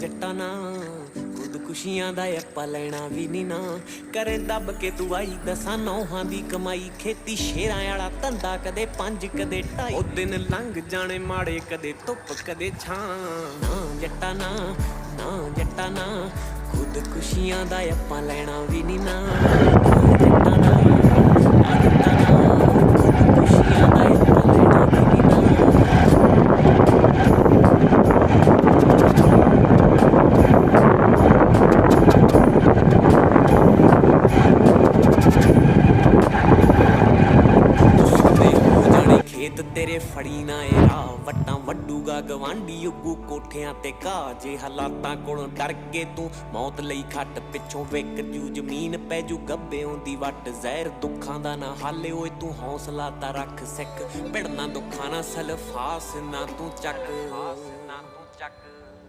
ਜੱਟਾ ਨਾ ਖੁਦਕੁਸ਼ੀਆਂ ਦਾ ਆਪਾਂ ਲੈਣਾ ਵੀ ਨਹੀਂ ਨਾ। ਕਰੇ ਦੱਬ ਕੇ ਤੂੰ ਆਈ ਦਸਾਂ, ਨੌਹਾਂ ਦੀ ਕਮਾਈ, ਖੇਤੀ ਸ਼ੇਰਾਂ ਵਾਲਾ ਧੰਦਾ ਕਦੇ ਪੰਜ, ਕਦੇ ਢਾਈ। ਉਹ ਦਿਨ ਲੰਘ ਜਾਣੇ ਮਾੜੇ, ਕਦੇ ਧੁੱਪ, ਕਦੇ ਛਾਂ। ਨਾ ਜੱਟਾ ਨਾ ਨਾ ਜੱਟਾ ਨਾ ਖੁਦਕੁਸ਼ੀਆਂ ਦਾ ਆਪਾਂ ਲੈਣਾ ਵੀ ਨਹੀਂ ਨਾ ਨਾ ਜੱਟਾ ਨਾ ਨਾ ਜੱਟਾ ਨਾ ਖੁਦਕੁਸ਼ੀਆਂ ਦਾ ਆਪਾਂ ਲੈਣਾ ਵੀ ਨਹੀਂ ਨਾ ਸੁੱਤੇ ਹੋ ਜਾਣੇ ਖੇਤ ਤੇਰੇ ਫੜੀ ਨਾ ਏ ਰਾਹ। ਵੱਟਾਂ ਵੱਡੂਗਾ ਗਵਾਂਢੀ ਉੱਗੂ ਕੋਠਿਆਂ ਤੇ ਘਾਹ। ਜੇ ਹਾਲਾਤਾਂ ਕੋਲੋਂ ਡਰ ਕੇ ਤੂੰ, ਮੌਤ ਲਈ ਖੱਟ ਪਿੱਛੋਂ ਵਿਕ ਜੂ ਜ਼ਮੀਨ ਪੈ ਜੂ ਗੱਬਿਆਂ ਦੀ ਵੱਟ। ਜ਼ਹਿਰ ਦੁੱਖਾਂ ਦਾ ਨਾ ਹਾਲੇ ਓਏ ਤੂੰ ਹੌਸਲਾ ਤਾਂ ਰੱਖ ਸਿੱਖ। ਭਿੜਨਾ ਦੁੱਖਾਂ ਨਾ ਸਲਫਾਸ ਨਾ ਤੂੰ ਚੱਕ ਨਾ ਤੂੰ ਚੱਕ।